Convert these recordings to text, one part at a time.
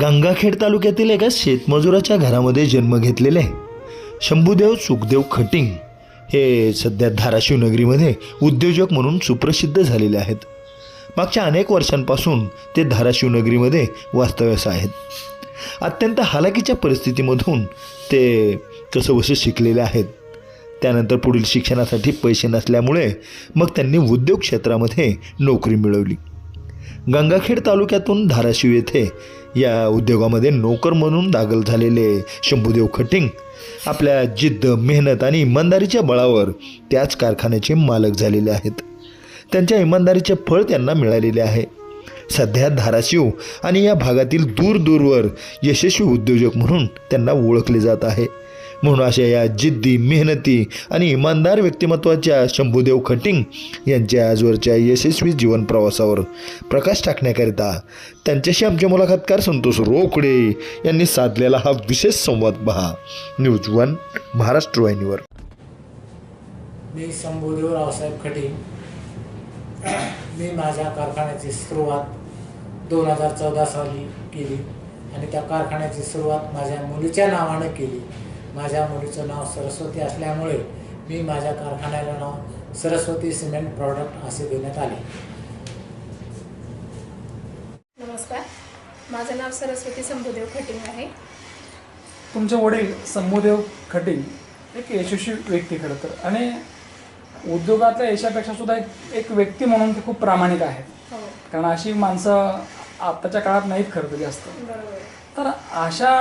गंगाखेड तालुक्यातील एका शेतमजुराच्या घरामध्ये जन्म घेतलेले शंभूदेव सुखदेव खटिंग हे सध्या धाराशिव नगरीमध्ये उद्योजक म्हणून सुप्रसिद्ध झालेले आहेत. मागच्या अनेक वर्षांपासून ते धाराशिव नगरीमध्ये वास्तव्यास आहेत. अत्यंत हालाकीच्या परिस्थितीमधून ते कसंबसं शिकलेले आहेत? त्यानंतर पुढील शिक्षणासाठी पैसे नसल्यामुळे मग त्यांनी उद्योग क्षेत्रामध्ये नोकरी मिळवली. गंगाखेड तालुक्यातून धाराशिव येथे या उद्योगामध्ये नोकर म्हणून दाखल झालेले शंभूदेव खटिंग आपल्या जिद्द मेहनत आणि इमानदारीच्या बळावर त्याच कारखान्याचे मालक झालेले आहेत. त्यांच्या इमानदारीचे फळ त्यांना मिळालेले आहे. सध्या धाराशिव आणि या भागातील दूरदूरवर यशस्वी उद्योजक म्हणून त्यांना ओळखले जात आहे. म्हणून अशा या जिद्दी मेहनती आणि इमानदार व्यक्तिमत्वाच्या शंभूदेव खटिंग यांच्या आजवरच्या यशस्वी जीवन प्रवासावर प्रकाश टाकण्याकरिता त्यांच्याशी आमचे मुलाखतकार संतोष रोकडे यांनी साधलेला हा विशेष संवाद पहा. न्यूज वन महाराष्ट्र वाहिनीवर मी शंभूदेव रावसाहेब खटिंग. मी माझ्या कारखान्याची सुरुवात दोन हजार चौदा साली केली आणि त्या कारखान्याची सुरुवात माझ्या मुलीच्या नावानं केली. माझ्या मुलीचं नाव सरस्वती असल्यामुळे मी माझ्या कारखान्याला नाव सरस्वती सिमेंट प्रॉडक्ट असे देण्यात आले. नमस्कार. माझं नाव सरस्वती संभूदेव खटिंग आहे. तुमचे वडील संभूदेव खटिंग एक यशस्वी व्यक्ती खरं तर. आणि उद्योगातल्या यशापेक्षा सुद्धा एक एक व्यक्ती म्हणून ते खूप प्रामाणिक आहेत हो. कारण अशी माणसं आत्ताच्या काळात नाहीत खरं तर जास्त. बरोबर. तर अशा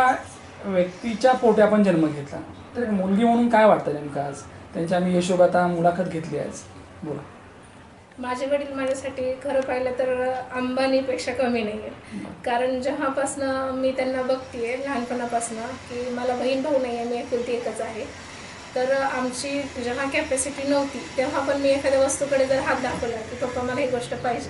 व्यक्तीच्या पोटी आपण जन्म घेतला. तर एक मुलगी म्हणून काय वाटतं नेमकं आज? त्यांची आम्ही यशोगाथा मुलाखत घेतली आज. बोला. माझे वडील माझ्यासाठी खरं पाहिलं तर अंबानीपेक्षा कमी नाही आहे कारण जेव्हापासनं मी त्यांना बघतीये लहानपणापासनं की मला बहीण भाऊ नाही आहे मी एकुलती एकच आहे. तर आमची जेव्हा कॅपॅसिटी नव्हती तेव्हा पण मी एखाद्या वस्तूकडे जर हात दाखवला की पप्पा मला ही गोष्ट पाहिजे.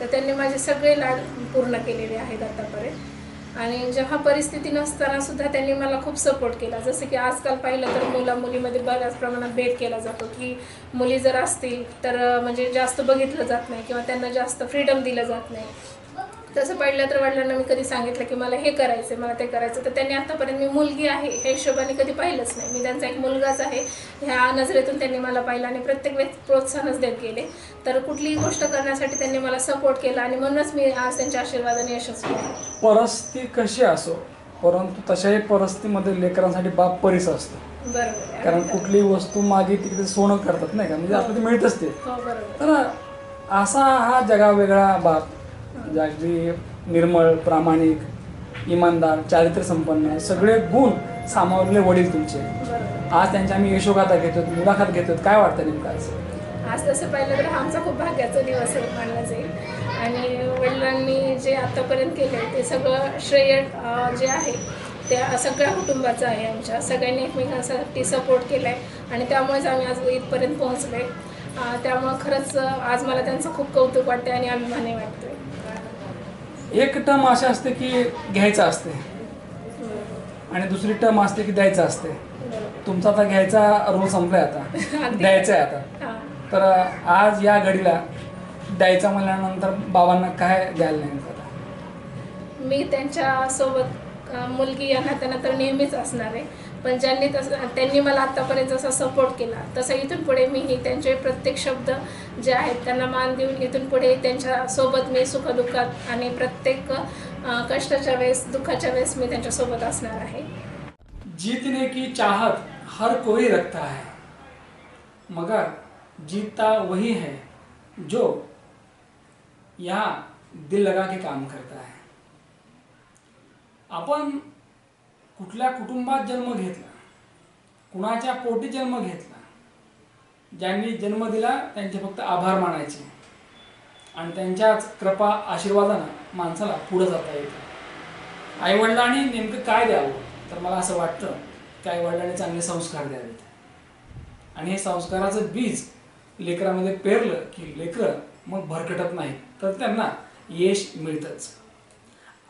तर त्यांनी माझे सगळे लाड पूर्ण केलेले आहेत आतापर्यंत. आणि जेव्हा परिस्थिती नसताना सुद्धा त्यांनी मला खूप सपोर्ट केला. जसं की आजकाल पाहिलं तर मुला मुलीमध्ये बऱ्याच प्रमाणात भेद केला जातो की मुली जर असतील तर म्हणजे जास्त बघितलं जात नाही किंवा त्यांना जास्त फ्रीडम दिलं जात नाही. तसं पाहिलं तर वडिलांना मी कधी सांगितलं की मला हे करायचं मला ते करायचं तर त्यांनी आतापर्यंत मी मुलगी आहे हे हिशोबाने कधी पाहिलंच नाही. मी त्यांचा एक मुलगाच आहे. ह्या नजरेतून त्यांनी मला पाहिलं आणि प्रत्येक वेळेस प्रोत्साहनच देत गेले. तर कुठलीही गोष्ट करण्यासाठी त्यांनी मला सपोर्ट केला आणि म्हणूनच मी आज त्यांच्या आशीर्वादाने यशस्वी परिस्थिती कशी असो परंतु तशाही परिस्थितीमध्ये लेकरांसाठी बाप परीस असतो. बरोबर. कारण कुठलीही वस्तू मागे तिकडे सोनं करतात नाही का? म्हणजे आपल्याला ते मिळतच ते. हो तर असा हा जगा वेगळा बाप अगदी निर्मळ प्रामाणिक इमानदार चारित्र्य संपन्न सगळे गुण सामावलेले वडील तुमचे. आज त्यांच्या आम्ही यशोगाथा घेतो मुलाखत घेतो काय वाटतं नेमकं आज? आज तसं पाहिलं तर आमचा खूप भाग्याचा दिवस आहे मानला जाईल. आणि वडिलांनी जे आतापर्यंत केलं ते सगळं श्रेय जे आहे त्या सगळ्या कुटुंबाचं आहे आमच्या. सगळ्यांनी एकमेकांसाठी सपोर्ट केला आहे आणि त्यामुळेच आम्ही आज इथपर्यंत पोहोचलो आहे त्यामुळं खरंच आज मला त्यांचं खूप कौतुक वाटते आणि अभिमानही वाटतोय. एक टर्म अशी असते की घ्यायचं असते. आणि दुसरी टर्म असते की द्यायचं असते. तुमचा आता घ्यायचा रोल संपलाय आता. द्यायचं आहे आता. तर आज या घडीला द्यायचा म्हणल्यानंतर बाबांना काय द्यायला नाही आता? मी त्यांच्यासोबत मुलगी या नात्यानं तर नेहमीच असणार आहे. पण ज्यांनी तसं त्यांनी मला आत्तापर्यंत जसा सपोर्ट केला तसं इथून पुढे मीही त्यांचे प्रत्येक शब्द जे आहेत त्यांना मान देऊन इथून पुढे त्यांच्यासोबत मी सुखदुःखात आणि प्रत्येक कष्टाच्या वेळेस दुःखाच्या वेळेस मी त्यांच्यासोबत असणार आहे. जीतने की चाहत हर कोई रखता है। मगर जीतता वही है जो यहाँ दिल लगा के काम करता है। आपण कुठल्या कुटुंबात जन्म घेतला? कुणाच्या पोटी जन्म घेतला? ज्यांनी जन्म दिला त्यांचे फक्त आभार मानायचे. आणि त्यांच्याच कृपा आशीर्वादानं माणसाला पुढं जाता येतं. आईवडिलांनी नेमकं काय द्यावं? तर मला असं वाटतं की आईवडिलांनी चांगले संस्कार द्यावेत. आणि हे संस्काराचं बीज लेकरामध्ये पेरलं की लेकरं मग भरकटत नाही तर त्यांना यश मिळतंच.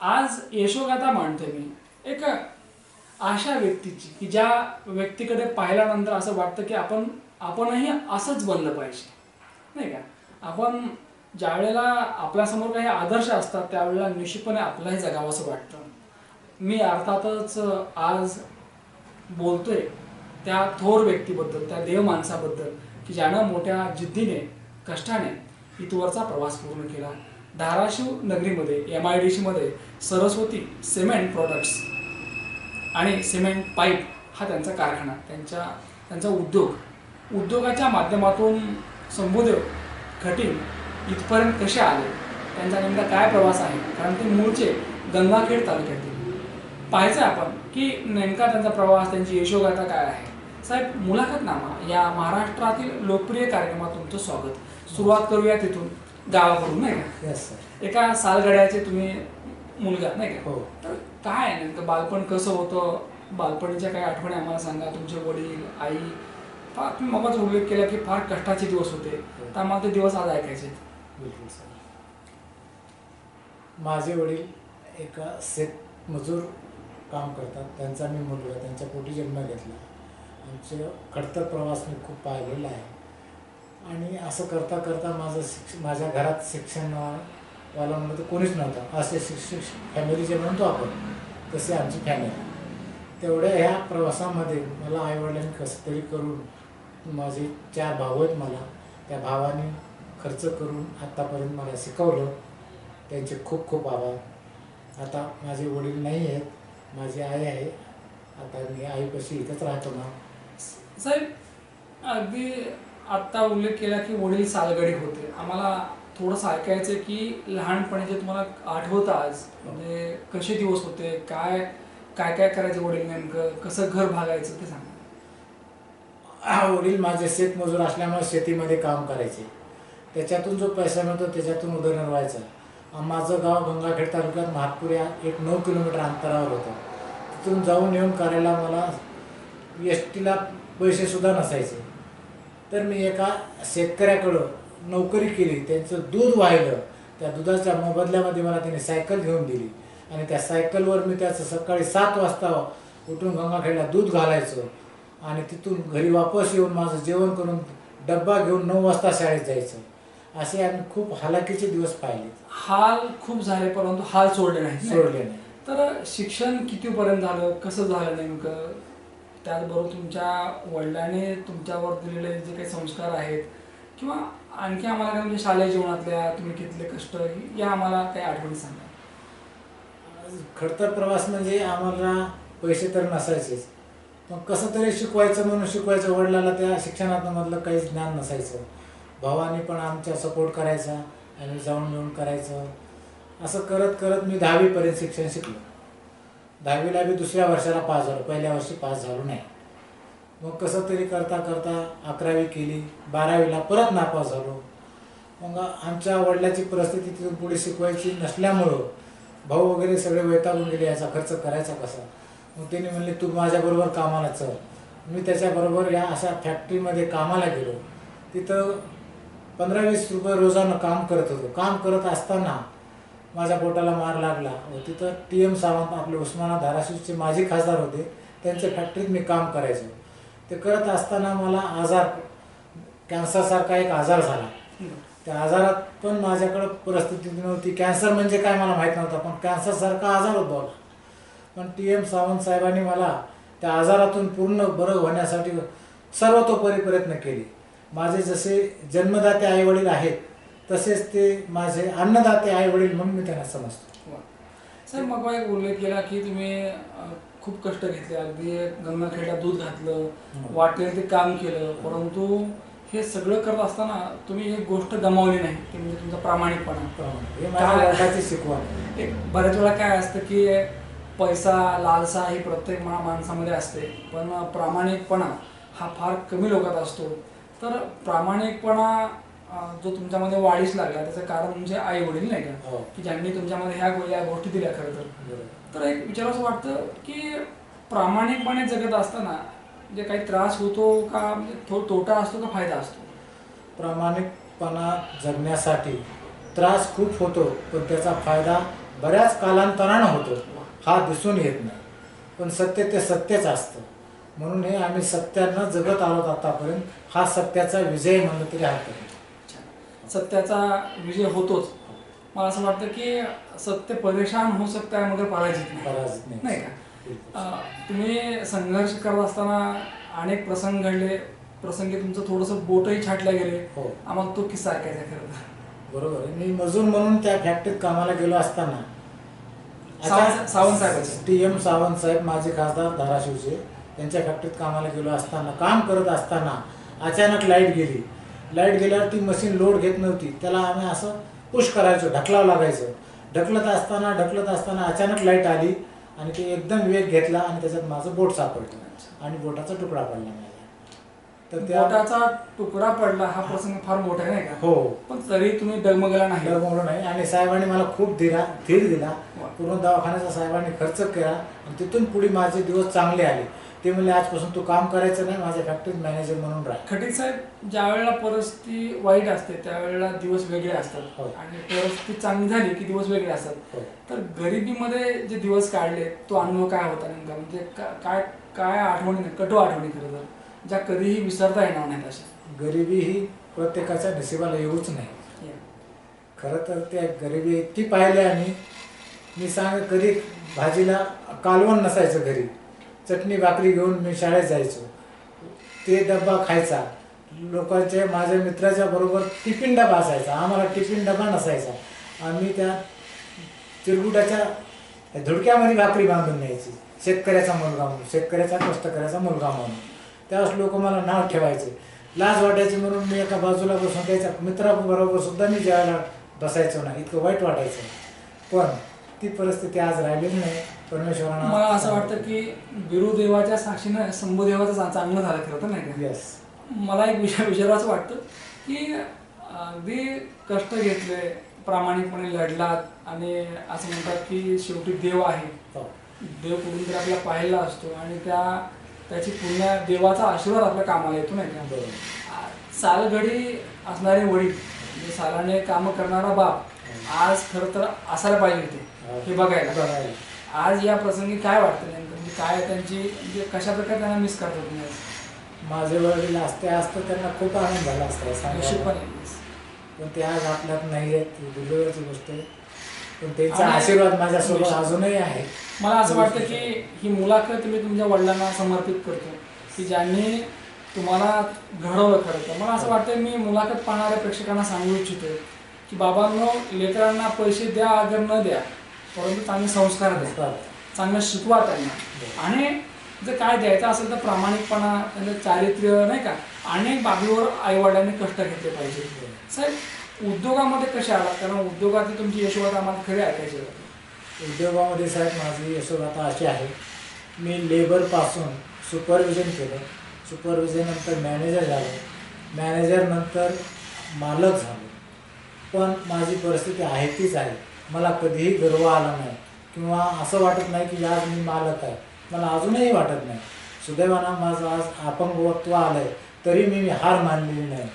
आज यशोगाथा मांडतोय मी. एक अशा व्यक्तीची की ज्या व्यक्तीकडे पाहिल्यानंतर असं वाटतं की आपण आपणही असंच बनलं पाहिजे. नाही का? आपण ज्यावेळेला आपल्यासमोर काही आदर्श असतात त्यावेळेला निश्चितपणे आपल्याही जगावं असं वाटतं. मी अर्थातच आज बोलतोय त्या थोर व्यक्तीबद्दल त्या देव माणसाबद्दल की ज्यानं मोठ्या जिद्दीने कष्टाने इथवरचा प्रवास पूर्ण केला. धाराशिव नगरीमध्ये एम आय डी सीमध्ये सरस्वती सिमेंट प्रोडक्ट्स आणि सिमेंट पाईप हा त्यांचा कारखाना त्यांच्या त्यांचा उद्योग. उद्योगाच्या माध्यमातून संबोदेव खटीम इथपर्यंत कसे आले? त्यांचा नेमका काय प्रवास आहे? कारण ते मूळचे गंगाखेड तालुक्यातील. पाहायचं आपण की नेमका त्यांचा प्रवास त्यांची यशोगाथा काय आहे? साहेब मुलाखतनामा या महाराष्ट्रातील लोकप्रिय कार्यक्रमात तुमचं स्वागत. सुरुवात करूया तिथून गावाकडून नाही का? येस सर एका सालगड्याचे तुम्ही मुलगा नाही का? हो. तर काय आहे नेमकं? बालपण कसं होतं? बालपणीच्या काही आठवणी आम्हाला सांगा. तुमचे वडील आई फार तुम्ही मगाच उल्लेख केला की फार कष्टाचे दिवस होते. तर आम्हाला ते दिवस आज ऐकायचे. बिलकुल सर. माझे वडील एका शेत मजूर काम करतात. त्यांचा मी मुलगा त्यांच्या पोटी जन्म घेतला. आमचे खडतर प्रवास मी खूप पाहिलेला आहे. आणि असं करता करता माझं शिक्ष माझ्या घरात शिक्षण वाला म्हणलं तर कोणीच नव्हता. असे शिक्षक फॅमिली जे म्हणतो आपण तसे आमची फॅमिली तेवढ्या ह्या प्रवासामध्ये मला आईवडिलांनी कसं तरी करून माझे चार भाऊ आहेत मला त्या भावाने खर्च करून आत्तापर्यंत मला शिकवलं. त्यांचे खूप खूप आभार. आता माझे वडील नाही आहेत माझी आई आहे. आता मी आईपाशी इथंच राहतो ना. साहेब अगदी आत्ता उल्लेख केला की वडील सालगडी होते. आम्हाला थोडंसं ऐकायचं की लहानपणी जे तुम्हाला आठवत आज म्हणजे कसे दिवस होते काय काय काय करायचे वडील नेमकं कसं घर भागायचं ते सांगा. वडील माझे शेतमजूर असल्यामुळे शेतीमध्ये काम करायचे. त्याच्यातून जो पैसा मिळतो त्याच्यातून उदरनिर्वाह व्हायचा. माझं गाव गंगाखेड तालुक्यात महातपूर या एक नऊ किलोमीटर अंतरावर होतं. तिथून जाऊन येऊन करायला मला एस टीला पैसेसुद्धा नसायचे. तर मी एका शेतकऱ्याकडं नोकरी केली त्यांचं दूध वाहिलं त्या दुधाच्या मोबदल्यामध्ये मला त्याने सायकल घेऊन दिली. आणि त्या सायकलवर मी त्याचं सकाळी सात वाजता उठून गंगाखेडला दूध घालायचो. आणि तिथून घरी वापस येऊन माझं जेवण करून डब्बा घेऊन नऊ वाजता शाळेत जायचं. असे आम्ही खूप हालाकीचे दिवस पाहिले. हाल खूप झाले परंतु हाल सोडले नाही सोडले नाही. तर शिक्षण कितीपर्यंत झालं? कसं झालं नेमकं? त्याचबरोबर तुमच्या वडिलांनी तुमच्यावर दिलेले जे काही संस्कार आहेत किंवा आणखी आम्हाला काय म्हणजे शालेय जीवनातल्या तुम्ही घेतले कष्ट या आम्हाला काही आठवणी सांगा. खडतर प्रवास म्हणजे आम्हाला पैसे तर नसायचेच. पण कसं तरी शिकवायचं म्हणून शिकवायचं. वडिलाला त्या शिक्षणातनं मधलं काहीच ज्ञान नसायचं. भावाने पण आमच्या सपोर्ट करायचा आम्ही जाऊन येऊन करायचं. असं करत करत मी दहावीपर्यंत शिक्षण शिकलो. दहावीला मी दुसऱ्या वर्षाला पास झालो. पहिल्या वर्षी पास झालो नाही. मग कसं तरी करता करता अकरावी केली बारावीला परत नापास झालो. मग आमच्या वडिलाची परिस्थिती तिथून पुढे शिकवायची नसल्यामुळं भाऊ वगैरे सगळे वैतागून गेले याचा खर्च करायचा कसा? मग त्यांनी म्हणले तू माझ्याबरोबर कामाला चल. मी त्याच्याबरोबर या अशा फॅक्टरीमध्ये कामाला गेलो. तिथं पंधरा वीस रुपये रोजानं काम करत होतो. काम करत असताना माझ्या पोटाला मार लागला. व तिथं टी एम सावंत आपले उस्मानाबाद धाराशिवचे माजी खासदार होते. त्यांच्या फॅक्टरीत मी काम करायचो. ते करत असताना मला आजार कॅन्सरसारखा एक आजार झाला. त्या आजारात पण माझ्याकडं परिस्थिती नव्हती. कॅन्सर म्हणजे काय मला माहीत नव्हता पण कॅन्सरसारखा आजार उद्भवला. पण टी एम सावंत साहेबांनी मला त्या आजारातून पूर्ण बरं होण्यासाठी सर्वतोपरी प्रयत्न केले. माझे जसे जन्मदाते आईवडील आहेत तसेच ते माझे अन्नदाते आईवडील म्हणून मी त्यांना समजतो. सर मग एक उल्लेख केला की तुम्ही खूप कष्ट घेतले. अगदी गंगाखेडला दूध घातलं वाटेल ते काम केलं. परंतु हे सगळं करत असताना तुम्ही एक गोष्ट गमावली नाही. ती म्हणजे तुमचा प्रामाणिकपणा. हे शिकवण एक बऱ्याच वेळा काय असतं की पैसा लालसा ही प्रत्येक मा माणसामध्ये असते. पण प्रामाणिकपणा हा फार कमी लोकात असतो. तर प्रामाणिकपणा जो तुमच्यामध्ये वाढीस लागला त्याचं कारण म्हणजे आई वडील नाही का? हो. की ज्यांनी तुमच्यामध्ये ह्या या गोष्टी दिल्या खरं तर. तर एक विचार असं वाटतं की प्रामाणिकपणे जगत असताना जे काही त्रास होतो का? म्हणजे थो तोटा असतो का फायदा असतो? प्रामाणिकपणा जगण्यासाठी त्रास खूप होतो पण त्याचा फायदा बऱ्याच कालांतरानं होतो. हा दिसून येत नाही. पण सत्य ते सत्यच असतं. म्हणून हे आम्ही सत्यानं जगत आलोत आतापर्यंत. हा सत्याचा विजय म्हणलं तरी हरकत सत्याचा विजय होतोच. मला असं वाटतं की सत्य परेशान होऊ शकतं आहे मगर पराजित नाही. पराजित नाही. का? तुम्ही संघर्ष करत असताना अनेक प्रसंग घडले. प्रसंगी तुमचं थोडंसं बोटही छाटल्या गेले. हो. आम्हाला तो किस्सा ऐकायचा खरं बरोबर मी मजूर म्हणून त्या फॅक्टरीत कामाला गेलो असताना. सावंत- साहेबाचे. टी एम सावंत साहेब माझे खासदार धाराशिवचे. त्यांच्या फॅक्टरीत कामाला गेलो असताना काम करत असताना अचानक लाइट गेली. लाइट गेल्यावर ती मशीन लोड घेत नव्हती. त्याला आम्ही असं पुश करायचो ढकलावं लागायचं. ढकलत असताना ढकलत असताना अचानक लाइट आली आणि ते एकदम वेग घेतला आणि त्याच्यात माझं बोट सापडलं आणि बोटाचा तुकडा पडला तर त्या बोटाचा तुकडा पडला हा प्रसंग फार मोठा आहे नाही का? हो. पण तरी तुम्ही डगमगला नाही. डगमगलो नाही. आणि साहेबांनी मला खूप दिला धीर दिला. पूर्ण दवाखान्याचा साहेबांनी खर्च केला आणि तिथून पुढे माझे दिवस चांगले आले. ते म्हणले आजपासून तू काम करायचं नाही माझ्या फॅक्टरीत मॅनेजर म्हणून राह. खटीक साहेब ज्या वेळेला परिस्थिती वाईट असते त्यावेळेला दिवस वेगळे असतात. हो. आणि परिस्थिती चांगली झाली की दिवस वेगळे असतात. हो. तर गरिबीमध्ये जे दिवस काढले तो अनुभव काय होता नेमका? म्हणजे का- काय काय आठवणी कटू आठवणी खरं तर ज्या कधीही विसरता येणार नाहीत अशा. गरिबी ही प्रत्येकाच्या नशिबाला येऊच नाही. खरं तर त्या गरिबी इतकी पाहिले आणि मी सांग कधी भाजीला कालवण नसायचं घरी. चटणी भाकरी घेऊन मी शाळेत जायचो. ते डब्बा खायचा. लोकांच्या माझ्या मित्राच्या बरोबर टिफिन डबा असायचा. आम्हाला टिफिन डबा नसायचा. आम्ही त्या चिरगुटाच्या धुडक्यामध्ये भाकरी बांधून न्यायची. शेतकऱ्याचा मुलगा म्हणून शेतकऱ्याचा कष्टकऱ्याचा मुलगा म्हणून. त्यावेळेस लोक मला नाव ठेवायचे. लाज वाटायची म्हणून मी एका बाजूला बसून त्याच्या मित्राबरोबर सुद्धा मी जेवायला बसायचो ना इतकं वाईट वाटायचं. पण ती परिस्थिती आज राहिलेली नाही. परमेश्वरानं मला असं वाटतं की बिरुदेवाच्या साक्षीनं शंभूदेवाचं चा- चांगलं झालं खरं तर नाही का? येस मला एक विचार विचारायचं वाटतं की अगदी कष्ट घेतले प्रामाणिकपणे लढलात आणि असं म्हणतात की शेवटी देव आहे. हो. देव कुठून तरी आपल्याला पाहिला असतो आणि त्या त्याची पुण्या देवाचा आशीर्वाद आपल्या कामाला येतो नाही का. सालघडी असणारे वडील म्हणजे सालाने कामं करणारा बाप आज खरं तर असायला पाहिजे होते. हे बघायला. बघायला. आज या प्रसंगी काय वाटतं नेमकं? म्हणजे काय त्यांची म्हणजे कशा प्रकारे त्यांना मिस करतो तुम्ही आज? माझे वडील असते असतं त्यांना खूप आनंद झाला असता सांगायला. निश्चितपणे पण ते आज आपल्यात नाही आहेत ती दुर्दैवाची गोष्ट आहे. पण त्यांचा आणि- आशीर्वाद माझ्यासोबत अजूनही आहे. मला असं वाटतं की ही मुलाखत मी तुमच्या वडिलांना समर्पित करतो की ज्यांनी तुम्हाला घडवलं खरं तर. मला असं वाटतं मी मुलाखत पाहणाऱ्या प्रेक्षकांना सांगू इच्छितो की बाबांनो लेकरांना पैसे द्या अगर न द्या. परंतु चांगले संस्कार द्या. चांगलं शिकवा त्यांना. आणि जर काय द्यायचं असेल तर प्रामाणिकपणा त्यांचं चारित्र्य नाही का? अनेक बाबीवर आईवडिलांनी कष्ट घेतले पाहिजे. साहेब उद्योगामध्ये कसे आलात? कारण उद्योगातली तुमची यशोगाथा आम्हाला खरी ऐकायची उद्योगामध्ये साहेब माझी यशोगाथा अशी आहे. मी लेबरपासून सुपरविजन केलं. सुपरविजन नंतर मॅनेजर झालो. मॅनेजर नंतर मालक झालो. पण माझी परिस्थिती आहे तीच आहे. मला कधीही गर्व आला नाही. किंवा असं वाटत नाही की आज मी मालक आहे. मला अजूनही वाटत नाही. सुदैवानं माझं आज अपंगत्व आलं आहे तरी मी हार मानलेली नाही.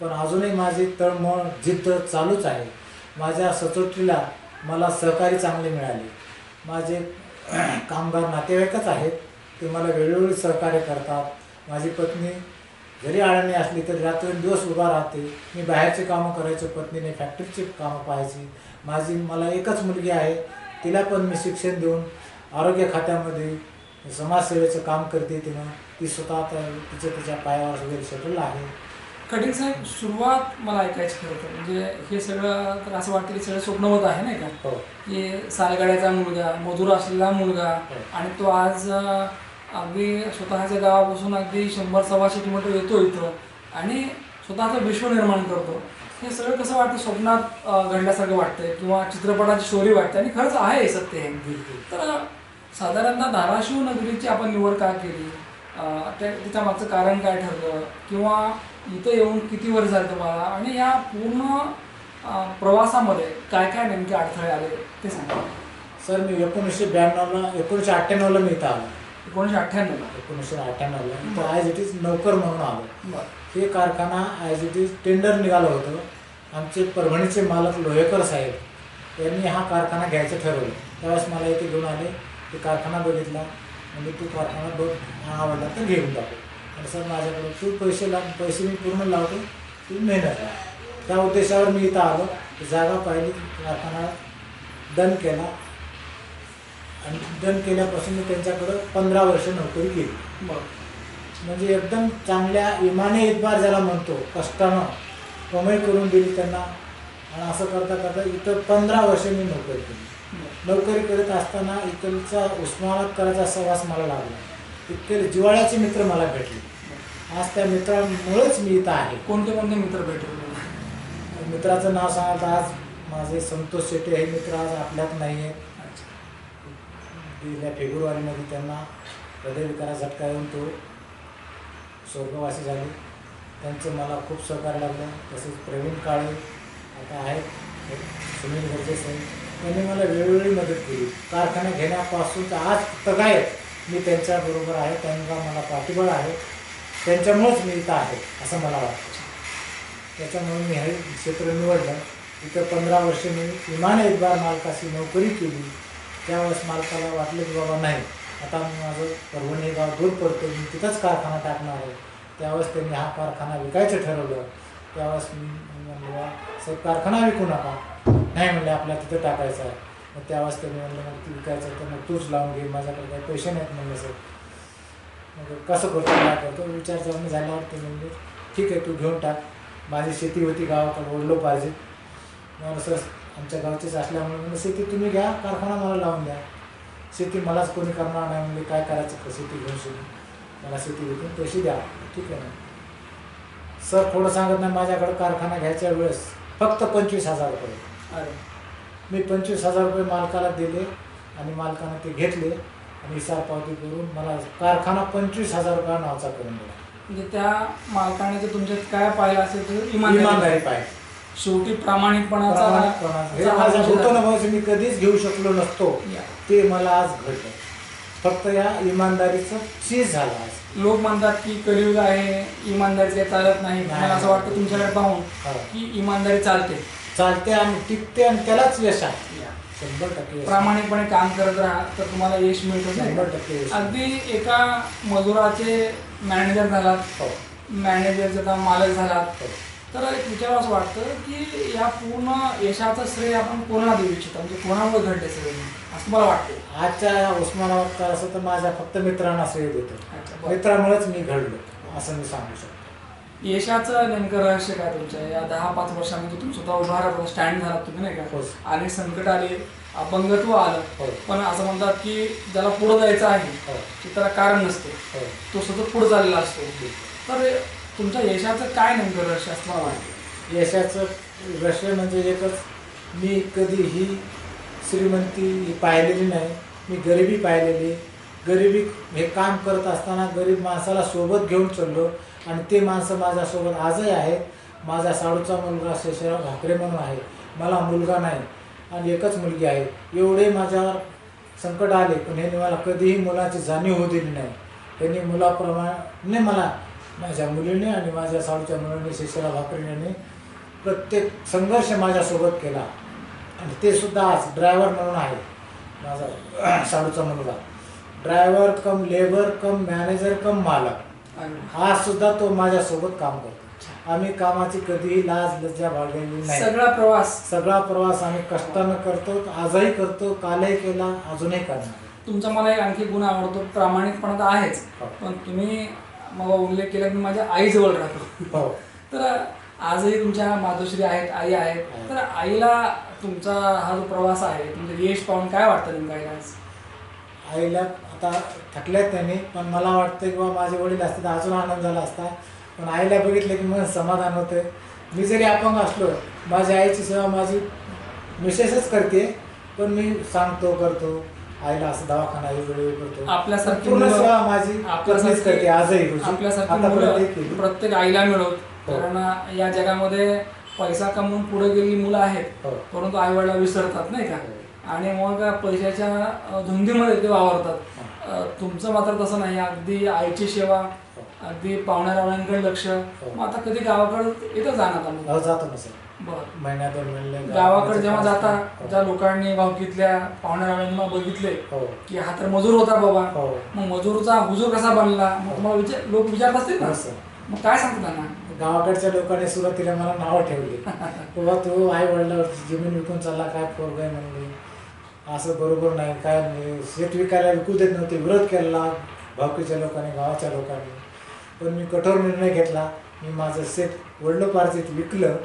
पण अजूनही माझी तळमळ जिद्द चालूच आहे. माझ्या सचोटीला मला सहकारी चांगले मिळाले. माझे कामगार नातेवाईकच आहेत. ते मला वेळोवेळी सहकार्य करतात. माझी पत्नी जरी आळणी असली तरी रात्रंदिवस उभा राहते. मी बाहेरचे कामं करायचो. पत्नीने फॅक्टरीची कामं पाहायची. माझी मला एकच मुलगी आहे तिला पण मी शिक्षण देऊन आरोग्य खात्यामध्ये समाजसेवेचं काम करते तिनं. ती स्वतः आता तिच्या तिच्या पायावर वगैरे सेटल आहे. कटिंग साहेब सुरुवात मला ऐकायची खरं तर म्हणजे हे सगळं तर असं वाटतं की सगळं स्वप्नवत आहे नाही का? हो. की सालगाड्याचा मुलगा मजूर असलेला मुलगा आणि तो आज अगदी स्वतःच्या गावापासून अगदी शंभर सव्वाशे किलोमीटर येतो इथं आणि स्वतःचं विश्व निर्माण करतो. हे सगळं कसं वाटतं स्वप्नात घडल्यासारखं वाटतंय? किंवा चित्रपटाची स्टोरी वाटते? आणि खरंच आहे हे सत्य हे. तर साधारणतः धाराशिव नगरीची आपण निवड का केली? त्याच्या मागचं कारण काय ठरलं? किंवा इथं येऊन किती वर्ष झालं तुम्हाला? आणि या पूर्ण प्रवासामध्ये काय काय नेमके अडथळे आले ते सांगा. सर मी एकोणीसशे ब्याण्णवला एकोणीसशे अठ्ठ्याण्णवला मी इथं आलो. एकोणीसशे अठ्ठ्याण्णवला. एकोणीसशे अठ्ठ्याण्णवला. इथं ॲज इट इज नौकर म्हणून आलो. बरं. हे कारखाना ॲज इट इज टेंडर निघालं होतं. आमचे परभणीचे मालक लोहेकर साहेब यांनी हा कारखाना घ्यायचं ठरवलं. त्यावेळेस मला इथे घेऊन आले ते कारखाना बघितला. म्हणजे तू कारखाना बघ आवडला तर घेऊन टाकू आणि सर माझ्याकडे तू पैसे लाव पैसे मी पूर्ण लावतो तू मेहनत लाव त्या उद्देशावर मी इथं आलो जागा पाहिली कारखाना डन केला. आणि डन केल्यापासून मी त्यांच्याकडं पंधरा वर्ष नोकरी केली. मग म्हणजे एकदम चांगल्या इमाने इतबार ज्याला म्हणतो कष्टानं कमाई करून दिली त्यांना आणि असं करता करता इथं पंधरा वर्ष मी नोकरी केली. नोकरी करत असताना इकडचा उस्मानात करायचा सहवास मला लागला इतके जिवाळ्याचे मित्र मला भेटले आज त्या मित्रांमुळेच मी इथं आहे कोणते कोणते मित्र भेटले? मित्राचं नाव सांगाल तर आज माझे संतोष शेट्टे हे मित्र आज आपल्यात नाही आहेत. गेल्या फेब्रुवारीमध्ये त्यांना हृदयविकारा झटका येऊन तो स्वर्गवासी झाले. त्यांचं मला खूप सहकार्य लागलं. तसेच प्रवीण काळे आता आहेत. सुनील गरजेचे त्यांनी मला वेळोवेळी मदत केली. कारखाना घेण्यापासून तर आज तगायत मी त्यांच्याबरोबर आहे. त्यांना मला पाठिबळ आहे. त्यांच्यामुळेच मी इथं आहे असं मला वाटतं. त्याच्यामुळे मी हे क्षेत्र निवडलं. इथं पंधरा वर्ष मी विमान एकबार मालकाशी नोकरी केली. त्यावेळेस मालकाला वाटलं की बाबा नाही. आता माझं परभणी हे गाव दूर पडतो मी तिथंच कारखाना टाकणार आहे. त्यावेळेस त्यांनी हा कारखाना विकायचं ठरवलं. त्यावेळेस मी म्हणलं सर कारखाना विकू नका. नाही म्हणले आपल्याला तिथं टाकायचं आहे. मग त्यावेळेस त्यांनी म्हणलं मग ती विकायचं तर मग तूच लावून घे माझ्याकडे काही पैसे नाहीत. म्हणले सर मग कसं करतो काय करतो? विचार चालणे झाल्यावर ते म्हणजे ठीक आहे तू घेऊन टाक. माझी शेती होती गावाकडे ओढलो पाहिजे. मग सर आमच्या गावचीच असल्यामुळे म्हणलं शेती तुम्ही घ्या कारखाना मला लावून द्या. शेती मलाच कोणी करणार नाही म्हणजे काय करायचं का शेती घेऊन शेती? मला शेती विकून पैसे द्या ठीक आहे ना? सर थोडं सांगत नाही माझ्याकडे कारखाना घ्यायच्या वेळेस फक्त पंचवीस हजार रुपये. अरे. मी पंचवीस हजार रुपये मालकाला दिले आणि मालकानं ते घेतले आणि हिसाब पावती करून मला कारखाना पंचवीस हजार रुपया नावाचा करून दिला. म्हणजे त्या मालकाने जे तुमच्यात काय पाहिलं असेल तर इमानदारी पाहिजे शेवटी प्रामाणिकपणाचा. हे माझ्या मी कधीच घेऊ शकलो नसतो. ते मला आज घडलं फक्त या इमानदारीचं चीज झालं आज लोक म्हणतात की कलियुग आहे इमानदारी काही चालत नाही नाही. मला असं वाटतं तुमच्याकडे पाहून हा. की इमानदारी चालते चालते आणि टिकते आणि त्यालाच यश आहे शंभर टक्के यश. प्रामाणिकपणे काम करत राहा तर तुम्हाला यश मिळतं नाही शंभर? टक्के यश. अगदी एका मजुराचे मॅनेजर झालात हो. मॅनेजरचा मालक झालात हो. तर एक विचार असं वाटतं की या पूर्ण यशाचं श्रेय आपण कोणाला देऊ इच्छितो? म्हणजे कोणामुळे घडले सगळे असं मला वाटतं आजच्या उस्मानाबाद तर असं तर माझ्या फक्त मित्रांना श्रेय देतो. मित्रामुळेच मी घडलो असं मी सांगू शकतो. यशाचं नेमकं रहस्य काय तुमच्या या दहा पाच वर्षामध्ये तुम्ही स्वतः उभा राहता स्टँड झालात तुम्ही नाही हो. का अनेक संकट आले अपंगत्व आलं. हो. पण असं म्हणतात की ज्याला पुढे जायचं आहे हो. की त्याला कारण नसते. हो. तो सतत पुढे चाललेला असतो. तर तुमच्या यशाचं काय नेमकं रहस्य असं मला वाटतं हो, हो. यशाचं रहस्य म्हणजे एकच मी कधीही श्रीमंती ही पाहिलेली नाही. मी गरिबी पाहिलेली गरिबी हे काम करत असताना गरीब माणसाला सोबत घेऊन चाललो आणि ते माणसं माझ्यासोबत आजही आहेत. माझा साडूचा मुलगा शेषराव भाकरे म्हणून आहे. मला मुलगा नाही आणि एकच मुलगी आहे. एवढे माझ्यावर संकट आले पण ह्यांनी मला कधीही मुलाची जाणीव होऊ दिली नाही. त्यांनी मुलाप्रमाणे मला माझ्या मुलीने आणि माझ्या साडूच्या मुलाने शेषराव भाकरेने प्रत्येक संघर्ष माझ्यासोबत केला. आणि ते सुद्धा आज ड्रायव्हर म्हणून आहे. माझा साडूचा मुलगा. Driver cum labour cum manager cum मालक. आणि आज सुद्धा तो माझ्यासोबत काम करतो. आम्ही कामाची कधीही लाज लज्जा बाळगलेली नाही. सगळा प्रवास. सगळा प्रवास आम्ही कष्टानं करतो आजही करतो कालही केला अजूनही करणार. तुमचा मला एक आणखी गुण आवडतो प्रामाणिकपणा तर आहेच. हो. पण तुम्ही मला उल्लेख केला की मी माझ्या आईजवळ राहतो. हो. तर आजही तुमच्या मातोश्री आहेत आई आहेत. तर आईला तुमचा हा जो प्रवास आहे तुमचं यश पाहून काय वाटतं नेमकं आईला? आईला आता थकल्यात त्यांनी पण मला वाटतं की बा माझे वडील असते तर अजून आनंद झाला असता. पण आईला बघितलं की मन समाधान होतं मी जरी अपंग असलो माझ्या आईची सेवा माझी मिसेसच करते पण मी सांगतो करतो. आईला असं दवाखाना वेळोवेळी करतो. आपल्यासारखी पूर्ण मुलं- सेवा माझी पत्नीच करते आजही रोजी. आपल्यासारखी आतापर्यंत मुलं केली. प्रत्येक आईला मिळवत हो. कारण या जगामध्ये पैसा कमवून पुढे गेलेली मुलं आहेत. हो. परंतु आई वडिला विसरतात नाही का? हो. आणि मग पैशाच्या अ, धुंदीमध्ये ते वावरतात. अ, तुमचं मात्र तसं नाही. अगदी आईची सेवा अगदी पाहुण्यारावळ्यांकडे लक्ष. मग आता कधी गावाकडे येतं जाणार आम्ही? जातो ना सर. बरं. महिन्यात दोन महिने गावाकडे जेव्हा जाता हो. ज्या लोकांनी भावकीतल्या पाहुण्यारावळ्यांना बघितले हो. की हा तर मजूर होता बाबा. हो. मग मजूरचा हुजूर कसा बनला? मग तुम्हाला विचार लोक विचारत असतील ना. मग काय सांगतो त्यांना? गावाकडच्या लोकांनी सुरुवातीला मला नावं ठेवली. बाबा तू आई वडिलावरची जमीन विकून चालला काय पोरग आहे म्हणले. असं बरोबर नाही काय नाही. शेत विकायला विकू देत नव्हते विरोध केला भावकीच्या लोकांनी गावाच्या लोकांनी. पण मी कठोर निर्णय घेतला. मी माझं शेत वडलोपार्जित विकलं.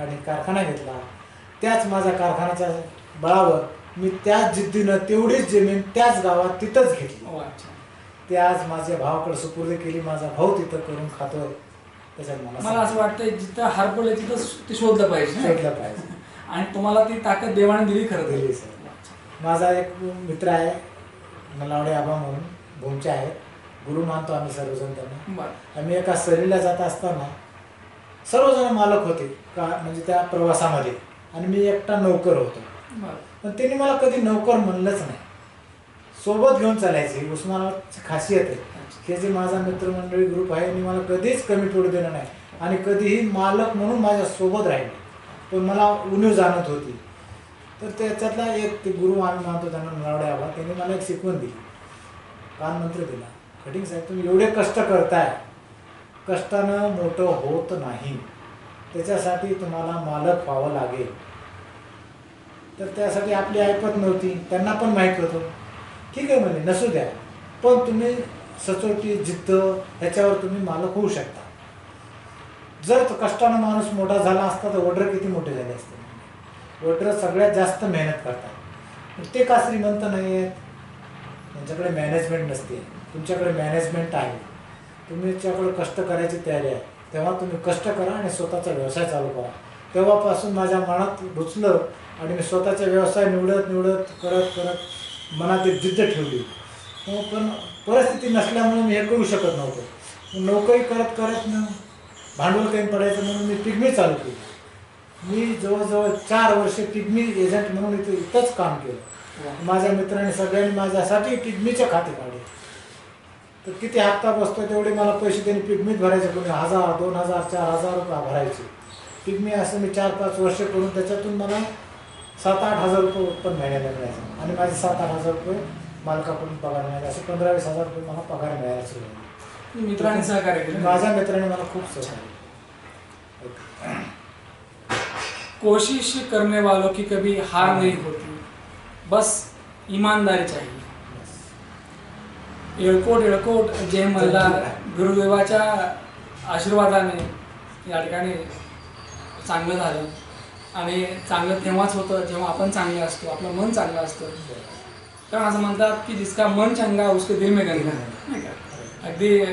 आणि कारखाना घेतला. त्याच माझ्या कारखान्याच्या बळावर मी त्याच जिद्दीनं तेवढीच जमीन त्याच गावात तिथंच घेतली. ते आज माझ्या भावाकडे सुपूर्द केली माझा भाऊ तिथं करून खातोय. त्याच्यात मला मला असं वाटतं जिथं हारपडलं तिथं ते शोधलं पाहिजे? शोधलं पाहिजे. आणि तुम्हाला ती ताकद देवाने दिली खरं. दिली सर. माझा एक मित्र आहे नलावडे आबा म्हणून भूमचे आहेत. गुरु मानतो आम्ही सर्वजण त्यांना. आम्ही एका सहलीला जात असताना सर्वजण मालक होते का म्हणजे त्या प्रवासामध्ये. आणि मी एकटा नौकर होतो. पण त्यांनी मला कधी नौकर म्हणलंच नाही. सोबत घेऊन चालायचे उस्मानाबादची खासियत आहे. हे जे माझा मित्रमंडळी ग्रुप आहे यांनी मला कधीच कमी पडू दिलं नाही. आणि कधीही मालक म्हणून माझ्या सोबत राहिले. पण मला उणीव जाणत होती. तर त्याच्यातला एक ते गुरु आम्ही मानतो त्यांना नलावडे आबा त्यांनी मला एक शिकवण दिली. कान मंत्र दिला. कटिंग साहेब तुम्ही एवढे कष्ट करताय. कष्टानं मोठं होत नाही. त्याच्यासाठी तुम्हाला मालक व्हावं लागेल. तर त्यासाठी आपली ऐपत नव्हती त्यांना पण माहीत होतं ठीक आहे म्हणजे नसू द्या. पण तुम्ही सचोटी जिद्द ह्याच्यावर तुम्ही मालक होऊ शकता. जर तो कष्टानं माणूस मोठा झाला असता तर वड्र किती मोठे झाले असते? वड्र सगळ्यात जास्त मेहनत करतात. ते का श्रीमंत नाही आहेत त्यांच्याकडे मॅनेजमेंट नसते. तुमच्याकडे मॅनेजमेंट आहे. तुमच्याकडे कष्ट करायची तयारी आहे. तेव्हा तुम्ही कष्ट करा आणि स्वतःचा व्यवसाय चालू करा. तेव्हापासून माझ्या मनात रुचलं आणि मी स्वतःचा व्यवसाय निवडत निवडत करत करत मनात एक जिद्द ठेवली. हो, पण परिस्थिती नसल्यामुळे मी हे करू शकत नव्हतो. नोकरी करत करत न भांडवल काही पडायचं म्हणून मी पिगमी चालू केली. मी जवळजवळ चार वर्षे पिगमी एजंट म्हणून इथे इथंच काम केलं. माझ्या मित्रांनी सगळ्यांनी माझ्यासाठी पिगमीचे खाते काढले. तर किती हप्ता बसतो तेवढे मला पैसे त्यांनी पिगमीत भरायचे. कोणी हजार दोन हजार चार हजार रुपये भरायचे. पिगमी असं मी चार पाच वर्ष करून त्याच्यातून मला सात आठ हजार रुपये उत्पन्न महिन्याला मिळायचं. आणि माझे सात आठ हजार रुपये मालकाकडून पगार मिळाले असे पंधरा वीस हजार रुपये मला पगार मिळायला सुरू झाले. मित्रांनी सहकार्य केलं? माझ्या मित्राने मला खूप सहकार्य. कोशिश करने वालों की कभी हार नहीं होती. बस ईमानदारी चाहिए येळकोट येळकोट जय मल्हार गुरुदेवाच्या आशीर्वादाने या ठिकाणी चांगलं झालं. आणि चांगलं तेव्हाच होतं जेव्हा आपण चांगले असतो आपलं मन चांगलं असतं. कारण असं म्हणतात की जिसका मन चंगा उसके दिल में गंगा नाही का? अगदी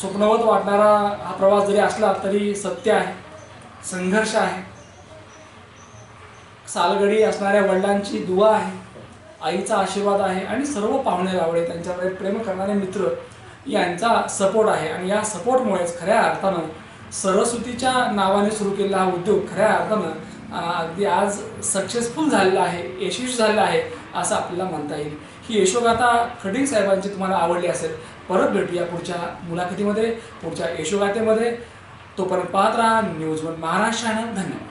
स्वप्नवत वाटणारा हा प्रवास जरी असला तरी सत्य आहे संघर्ष आहे. सालगडी असणाऱ्या वडिलांची दुवा आहे. आईचा आशीर्वाद आहे आणि सर्व पाहुणे रावळे त्यांच्याकडे प्रेम करणारे मित्र यांचा सपोर्ट आहे. आणि या सपोर्टमुळेच खऱ्या अर्थानं सरस्वतीच्या नावाने सुरू केलेला हा उद्योग खऱ्या अर्थानं अगदी आज सक्सेसफुल झालेला आहे यशस्वी झालेला आहे असं आपल्याला म्हणता येईल. ही यशोगाथा खडिंग साहेबांची तुम्हाला आवडली असेल परत भेटूया पुढच्या मुलाखतीमध्ये पुढच्या यशोगाथेमध्ये. तोपर्यंत पाहत राहा न्यूज वन महाराष्ट्रानं धन्यवाद.